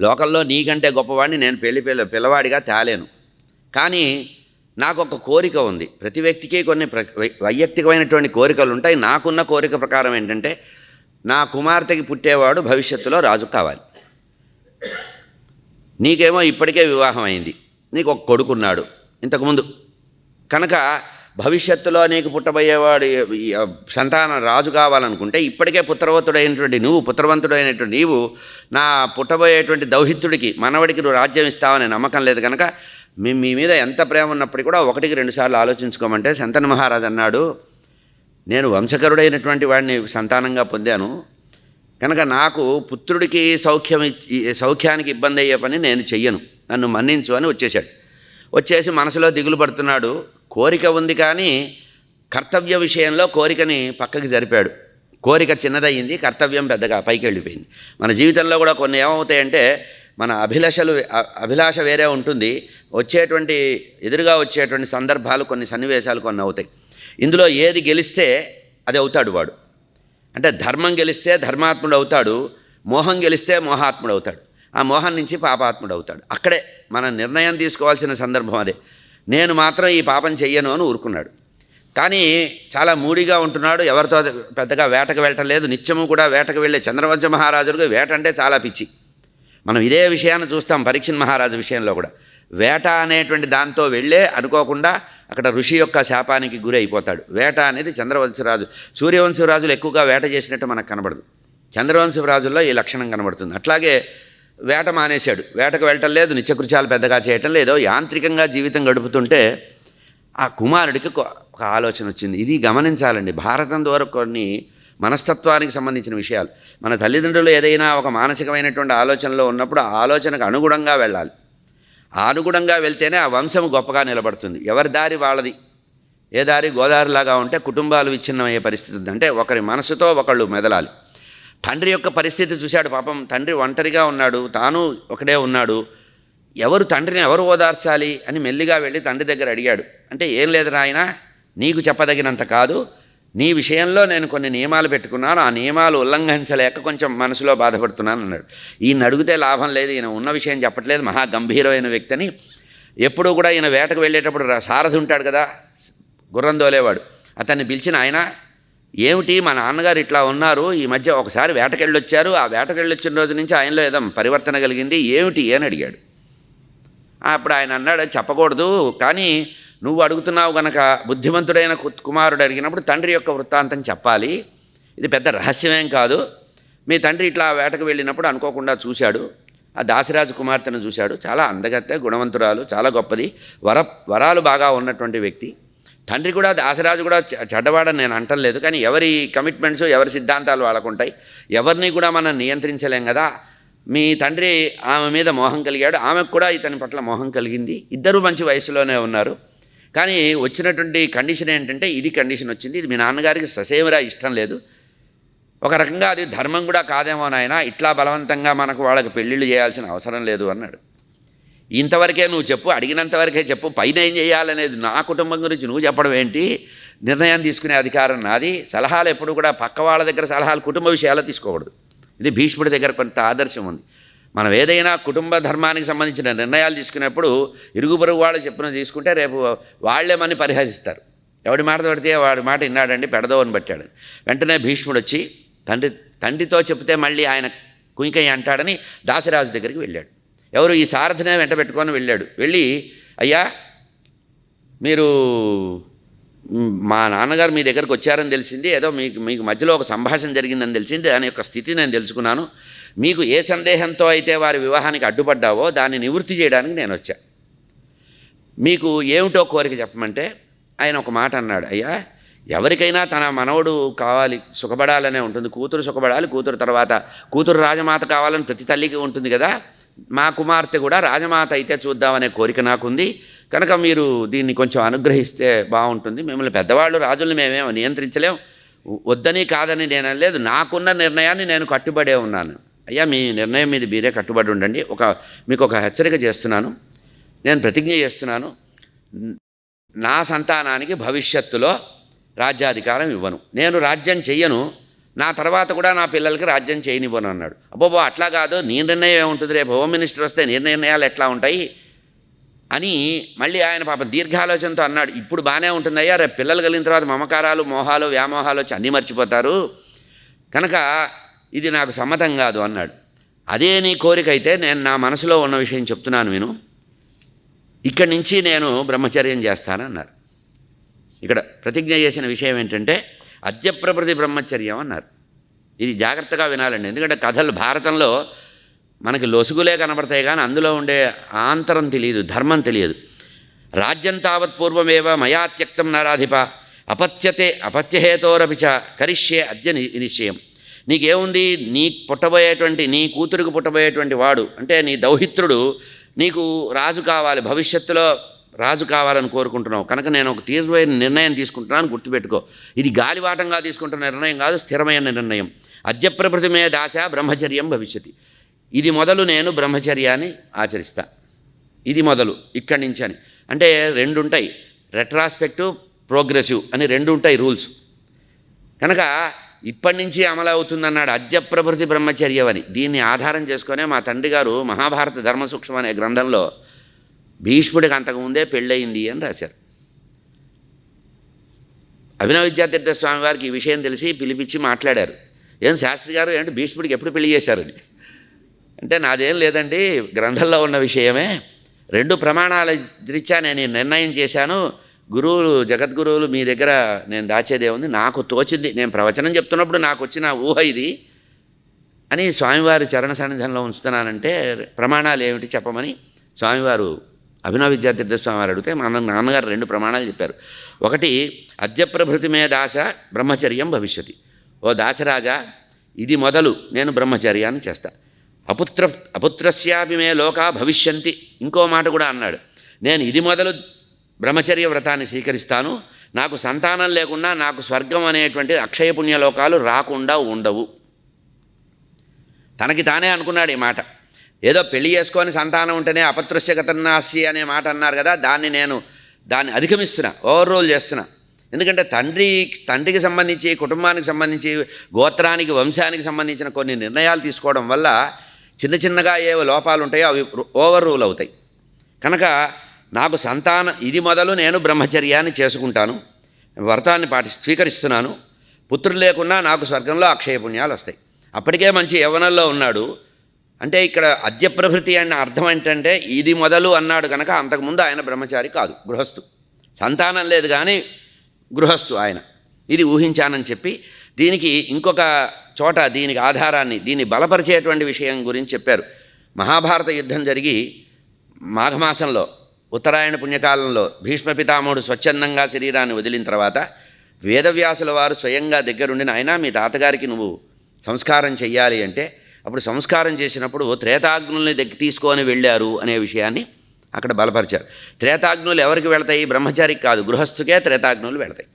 లోకల్లో నీకంటే గొప్పవాడిని నేను పెళ్ళి పిల్ల పిల్లవాడిగా తేలేను. కానీ నాకు ఒక కోరిక ఉంది. ప్రతి వ్యక్తికి కొన్ని ప్ర వైయక్తికమైనటువంటి కోరికలు ఉంటాయి. నాకున్న కోరిక ప్రకారం ఏంటంటే నా కుమార్తెకి పుట్టేవాడు భవిష్యత్తులో రాజు కావాలి. నీకేమో ఇప్పటికే వివాహం అయింది నీకు ఒక కొడుకున్నాడు. ఇంతకుముందు కనుక భవిష్యత్తులో నీకు పుట్టబోయేవాడు ఈ సంతానం రాజు కావాలనుకుంటే ఇప్పటికే పుత్రవంతుడైనటువంటి నువ్వు పుత్రవంతుడైనటువంటి నీవు నా పుట్టబోయేటువంటి దౌహిత్రుడికి మనవడికి నువ్వు రాజ్యం ఇస్తావనే నమ్మకం లేదు కనుక మీ మీ మీద ఎంత ప్రేమ ఉన్నప్పటికీ కూడా ఒకటికి రెండుసార్లు ఆలోచించుకోమంటే శంతన మహారాజు అన్నాడు నేను వంశకరుడైనటువంటి వాడిని సంతానంగా పొందాను. కనుక నాకు పుత్రుడికి సౌఖ్యం ఇచ్చి- సౌఖ్యానికి ఇబ్బంది అయ్యే పని నేను చెయ్యను. నన్ను మన్నించు అని వచ్చేశాడు. వచ్చేసి మనసులో దిగులు పడుతున్నాడు. కోరిక ఉంది కానీ కర్తవ్య విషయంలో కోరికని పక్కకి జరిపాడు. కోరిక చిన్నదయ్యింది కర్తవ్యం పెద్దగా పైకి వెళ్ళిపోయింది మన జీవితంలో కూడా కొన్ని ఏమవుతాయంటే మన అభిలాషలు అభిలాష వేరే ఉంటుంది. వచ్చేటువంటి ఎదురుగా వచ్చేటువంటి సందర్భాలు కొన్ని సన్నివేశాలు కొన్ని అవుతాయి. ఇందులో ఏది గెలిస్తే అది అవుతాడు వాడు. అంటే ధర్మం గెలిస్తే ధర్మాత్ముడు అవుతాడు మోహం గెలిస్తే మోహాత్ముడు అవుతాడు. ఆ మోహం నుంచి పాపాత్ముడు అవుతాడు. అక్కడే మన నిర్ణయం తీసుకోవాల్సిన సందర్భం అదే. నేను మాత్రం ఈ పాపం చెయ్యను అని ఊరుకున్నాడు. కానీ చాలా మూడిగా ఉంటున్నాడు. ఎవరితో పెద్దగా వేటకు వెళ్ళటం లేదు. నిత్యము కూడా వేటకు వెళ్ళే చంద్రవంశ మహారాజులకు వేట అంటే చాలా పిచ్చి. మనం ఇదే విషయాన్ని చూస్తాం పరీక్షణ్ మహారాజు విషయంలో కూడా. వేట అనేటువంటి దాంతో వెళ్ళే అనుకోకుండా అక్కడ ఋషి యొక్క శాపానికి గురి అయిపోతాడు. వేట అనేది చంద్రవంశరాజు సూర్యవంశరాజులు ఎక్కువగా వేట చేసినట్టు మనకు కనబడదు. చంద్రవంశరాజుల్లో ఈ లక్షణం కనబడుతుంది. అట్లాగే వేట మానేశాడు. వేటకు వెళ్ళటం లేదు నిత్యకృత్యాలు పెద్దగా చేయటం లేదో. యాంత్రికంగా జీవితం గడుపుతుంటే ఆ కుమారుడికి ఒక ఆలోచన వచ్చింది. ఇది గమనించాలండి. భారతం ద్వారా కొన్ని మనస్తత్వానికి సంబంధించిన విషయాలు. మన తల్లిదండ్రులు ఏదైనా ఒక మానసికమైనటువంటి ఆలోచనలో ఉన్నప్పుడు ఆ ఆలోచనకు అనుగుణంగా వెళ్ళాలి. అనుగుణంగా వెళ్తేనే ఆ వంశం గొప్పగా నిలబడుతుంది. ఎవరి దారి వాళ్ళది? ఏ దారి? గోదావరిలాగా ఉంటే కుటుంబాలు విచ్ఛిన్నమయ్యే పరిస్థితి ఉంది. అంటే ఒకరి మనసుతో ఒకళ్ళు మెదలాలి. తండ్రి యొక్క పరిస్థితి చూశాడు పాపం. తండ్రి ఒంటరిగా ఉన్నాడు. తాను ఒకడే ఉన్నాడు. ఎవరు తండ్రిని ఎవరు ఓదార్చాలి అని మెల్లిగా వెళ్ళి తండ్రి దగ్గర అడిగాడు. అంటే ఏం లేదు నాయన నీకు చెప్పదగినంత కాదు. నీ విషయంలో నేను కొన్ని నియమాలు పెట్టుకున్నాను. ఆ నియమాలు ఉల్లంఘించలేక కొంచెం మనసులో బాధపడుతున్నాను అన్నాడు. ఈయన అడిగితే లాభం లేదు. ఈయన ఉన్న విషయం చెప్పట్లేదు. మహా గంభీరమైన వ్యక్తి అని ఎప్పుడూ కూడా ఈయన వేటకు వెళ్ళేటప్పుడు సారథి ఉంటాడు కదా గుర్రం దోలేవాడు అతన్ని పిలిచిన ఆయన ఏమిటి మా నాన్నగారు ఇట్లా ఉన్నారు? ఈ మధ్య ఒకసారి వేటకెళ్ళొచ్చారు. ఆ వేటకెళ్ళొచ్చిన రోజు నుంచి ఆయనలో ఏదో పరివర్తన కలిగింది. ఏమిటి అని అడిగాడు. అప్పుడు ఆయన అన్నాడు చెప్పకూడదు. కానీ నువ్వు అడుగుతున్నావు గనక బుద్ధిమంతుడైన కుమారుడు అడిగినప్పుడు తండ్రి యొక్క వృత్తాంతం చెప్పాలి. ఇది పెద్ద రహస్యమేం కాదు. మీ తండ్రి ఇట్లా వేటకు వెళ్ళినప్పుడు అనుకోకుండా చూశాడు. ఆ దాసిరాజు కుమార్తెను చూశాడు. చాలా అందగత్తె గుణవంతురాలు చాలా గొప్పది. వర వరాలు బాగా ఉన్నటువంటి వ్యక్తి. తండ్రి కూడా దాసరాజు కూడా చెడ్డవాడని నేను అంటలేదు. కానీ ఎవరి కమిట్మెంట్స్ ఎవరి సిద్ధాంతాలు వాళ్ళకు ఉంటాయి ఎవరిని కూడా మనం నియంత్రించలేం కదా. మీ తండ్రి ఆమె మీద మోహం కలిగాడు. ఆమెకు కూడా ఇతని పట్ల మోహం కలిగింది. ఇద్దరూ మంచి వయసులోనే ఉన్నారు. కానీ వచ్చినటువంటి కండిషన్ ఏంటంటే ఇది కండిషన్ వచ్చింది. ఇది మీ నాన్నగారికి ససేమరా ఇష్టం లేదు. ఒక రకంగా అది ధర్మం కూడా కాదేమో నాయన. ఇట్లా బలవంతంగా మనకు వాళ్ళకి పెళ్ళిళ్ళు చేయాల్సిన అవసరం లేదు అన్నాడు. ఇంతవరకే నువ్వు చెప్పు అడిగినంతవరకే చెప్పు పైన ఏం చేయాలనేది నా కుటుంబం గురించి నువ్వు చెప్పడం ఏంటి? నిర్ణయం తీసుకునే అధికారం నాది సలహాలు ఎప్పుడు కూడా పక్క వాళ్ళ దగ్గర సలహాలు కుటుంబ విషయాలు తీసుకోకూడదు. ఇది భీష్ముడి దగ్గర కొంత ఆదర్శం ఉంది. మనం ఏదైనా కుటుంబ ధర్మానికి సంబంధించిన నిర్ణయాలు తీసుకునేప్పుడు ఇరుగు పొరుగు వాళ్ళు చెప్పిన తీసుకుంటే రేపు వాళ్ళే మని పరిహసిస్తారు. ఎవడి మాట పడితే వాడి మాట విన్నాడండి పెడదో అని పట్టాడు. వెంటనే భీష్ముడు వచ్చి తండ్రి తండ్రితో చెప్తే మళ్ళీ ఆయన కునికయ్య అంటాడని దాసరాజు దగ్గరికి వెళ్ళాడు. ఎవరు ఈ సారథినే వెంట పెట్టుకొని వెళ్ళాడు. వెళ్ళి అయ్యా మీరు మా నాన్నగారు మీ దగ్గరకు వచ్చారని తెలిసింది. ఏదో మీకు మీకు మధ్యలో ఒక సంభాషణ జరిగిందని తెలిసింది. దాని యొక్క స్థితి నేను తెలుసుకున్నాను. మీకు ఏ సందేహంతో అయితే వారి వివాహానికి అడ్డుపడ్డావో దాన్ని నివృత్తి చేయడానికి నేను వచ్చా. మీకు ఏమిటో కోరిక చెప్పమంటే ఆయన ఒక మాట అన్నాడు అయ్యా ఎవరికైనా తన మనవడు కావాలి సుఖపడాలనే ఉంటుంది. కూతురు సుఖపడాలి. కూతురు తర్వాత కూతురు రాజమాత కావాలని ప్రతి తల్లికి ఉంటుంది కదా. మా కుమార్తె కూడా రాజమాత అయితే చూద్దామనే కోరిక నాకుంది. కనుక మీరు దీన్ని కొంచెం అనుగ్రహిస్తే బాగుంటుంది. మిమ్మల్ని పెద్దవాళ్ళు రాజుల్ని మేమేమో నియంత్రించలేం. వద్దని కాదని నేను లేదు నాకున్న నిర్ణయాన్ని నేను కట్టుబడే ఉన్నాను. అయ్యా మీ నిర్ణయం మీద మీరే కట్టుబడి ఉండండి. ఒక మీకు ఒక హెచ్చరిక చేస్తున్నాను. నేను ప్రతిజ్ఞ చేస్తున్నాను. నా సంతానానికి భవిష్యత్తులో రాజ్యాధికారం ఇవ్వను. నేను రాజ్యం చెయ్యను. నా తర్వాత కూడా నా పిల్లలకి రాజ్యం చేయనివ్వను అన్నాడు. అబ్బోబో అట్లా కాదు నీ నిర్ణయం ఏముంటుంది రేపు హోమ్ మినిస్టర్ వస్తే నీ నిర్ణయాలు ఎట్లా ఉంటాయి? అని మళ్ళీ ఆయన పాప దీర్ఘాలోచనతో అన్నాడు. ఇప్పుడు బాగానే ఉంటుందయ్యా రేపు పిల్లలు కలిగిన తర్వాత మమకారాలు మోహాలు వ్యామోహాలు వచ్చి అన్నీ మర్చిపోతారు. కనుక ఇది నాకు సమ్మతం కాదు అన్నాడు. అదే నీ కోరిక అయితే నేను నా మనసులో ఉన్న విషయం చెప్తున్నాను విను. ఇక్కడి నుంచి నేను బ్రహ్మచర్యం చేస్తానన్నారు. ఇక్కడ ప్రతిజ్ఞ చేసిన విషయం ఏంటంటే అద్యప్రభృతి బ్రహ్మచర్యం అన్నారు. ఇది జాగ్రత్తగా వినాలండి. ఎందుకంటే కథలు భారతంలో మనకి లొసుగులే కనబడతాయి కానీ అందులో ఉండే ఆంతరం తెలియదు ధర్మం తెలియదు. రాజ్యం తావత్ పూర్వమేవ మయా త్యక్తం నరాధిప అపత్యతే అపత్యహేతోరపిచ కరిష్యే అద్య నిశ్చయం. నీకేముంది? నీ పుట్టబోయేటువంటి నీ కూతురికి పుట్టబోయేటువంటి వాడు అంటే నీ దౌహిత్రుడు నీకు రాజు కావాలి. భవిష్యత్తులో రాజు కావాలని కోరుకుంటున్నావు. కనుక నేను ఒక తీవ్రమైన నిర్ణయం తీసుకుంటున్నాను గుర్తుపెట్టుకో. ఇది గాలివాటంగా తీసుకుంటున్న నిర్ణయం కాదు స్థిరమైన నిర్ణయం. అద్యప్రభృతిమే దాశ బ్రహ్మచర్యం భవిష్యతి. ఇది మొదలు నేను బ్రహ్మచర్యాన్ని ఆచరిస్తా. ఇది మొదలు ఇక్కడి నుంచి అని. అంటే రెండు ఉంటాయి రెట్రాస్పెక్టివ్ ప్రోగ్రెసివ్ అని రెండు ఉంటాయి రూల్స్ కనుక ఇప్పటి నుంచి అమలు అవుతుందన్నాడు అద్యప్రభృతి బ్రహ్మచర్యం అని దీన్ని ఆధారం చేసుకునే మా తండ్రి గారు మహాభారత ధర్మసూక్ష్మం అనే గ్రంథంలో భీష్ముడికి అంతకుముందే పెళ్ళయింది అని రాశారు. అభినవ విద్యాతీర్థ స్వామి వారికి ఈ విషయం తెలిసి పిలిపించి మాట్లాడారు. ఏం శాస్త్రి గారు ఏంటి భీష్ముడికి ఎప్పుడు పెళ్ళి చేశారని అంటే నాదేం లేదండి గ్రంథంలో ఉన్న విషయమే. రెండు ప్రమాణాల రీత్యా నేను నిర్ణయం చేశాను. గురువులు జగద్గురువులు మీ దగ్గర నేను దాచేదే ఉంది. నాకు తోచింది. నేను ప్రవచనం చెప్తున్నప్పుడు నాకు వచ్చిన ఊహ ఇది అని స్వామివారి చరణ సన్నిధానంలో ఉంచుతున్నానంటే ప్రమాణాలు ఏమిటి చెప్పమని స్వామివారు అభినవ విద్యాతీర్థ స్వామివారు అడిగితే మా నాన్న- నాన్నగారు రెండు ప్రమాణాలు చెప్పారు. ఒకటి అద్యప్రభృతిమే దాస బ్రహ్మచర్యం భవిష్యతి. ఓ దాసరాజా ఇది మొదలు నేను బ్రహ్మచర్యాన్ని చేస్తా. అపుత్ర అపుత్రస్యాపి మే లోకా భవిష్యంతి ఇంకో మాట కూడా అన్నాడు. నేను ఇది మొదలు బ్రహ్మచర్య వ్రతాన్ని స్వీకరిస్తాను. నాకు సంతానం లేకుండా నాకు స్వర్గం అనేటువంటి అక్షయ పుణ్యలోకాలు రాకుండా ఉండవు. తనకి తానే అనుకున్నాడు ఈ మాట. ఏదో పెళ్ళి చేసుకొని సంతానం ఉంటేనే అపత్రస్య అనే మాట అన్నారు కదా దాన్ని నేను దాన్ని అధిగమిస్తున్నా ఓవర్ రోల్ చేస్తున్నా. ఎందుకంటే తండ్రి తండ్రికి సంబంధించి కుటుంబానికి సంబంధించి గోత్రానికి వంశానికి సంబంధించిన కొన్ని నిర్ణయాలు తీసుకోవడం వల్ల చిన్న చిన్నగా ఏవో లోపాలు ఉంటాయో అవి ఓవర్ రూల్ అవుతాయి. కనుక నాకు సంతానం ఇది మొదలు నేను బ్రహ్మచర్యాన్ని చేసుకుంటాను వ్రతాన్ని పాటి స్వీకరిస్తున్నాను పుత్రులు లేకున్నా నాకు స్వర్గంలో అక్షయ పుణ్యాలు వస్తాయి. అప్పటికే మంచి యవనంలో ఉన్నాడు అంటే ఇక్కడ అద్యప్రభృతి అన్న అర్థం ఏంటంటే ఇది మొదలు అన్నాడు కనుక అంతకుముందు ఆయన బ్రహ్మచారి కాదు గృహస్థు. సంతానం లేదు కానీ గృహస్థు ఆయన. ఇది ఊహించానని చెప్పి దీనికి ఇంకొక చోట దీనికి ఆధారాన్ని దీన్ని బలపరిచేటువంటి విషయం గురించి చెప్పారు. మహాభారత యుద్ధం జరిగి మాఘమాసంలో ఉత్తరాయణ పుణ్యకాలంలో భీష్మ పితామహుడు స్వచ్ఛందంగా శరీరాన్ని వదిలిన తర్వాత వేదవ్యాసుల వారు స్వయంగా దగ్గరుండిన ఆయన మీ తాతగారికి నువ్వు సంస్కారం చెయ్యాలి అంటే అప్పుడు సంస్కారం చేసినప్పుడు త్రేతాగ్నుల్ని దగ్గర తీసుకొని వెళ్ళారు అనే విషయాన్ని అక్కడ బలపరిచారు. త్రేతాగ్నులు ఎవరికి వెళతాయి? బ్రహ్మచారికి కాదు గృహస్థుకే త్రేతాగ్నులు వెళతాయి.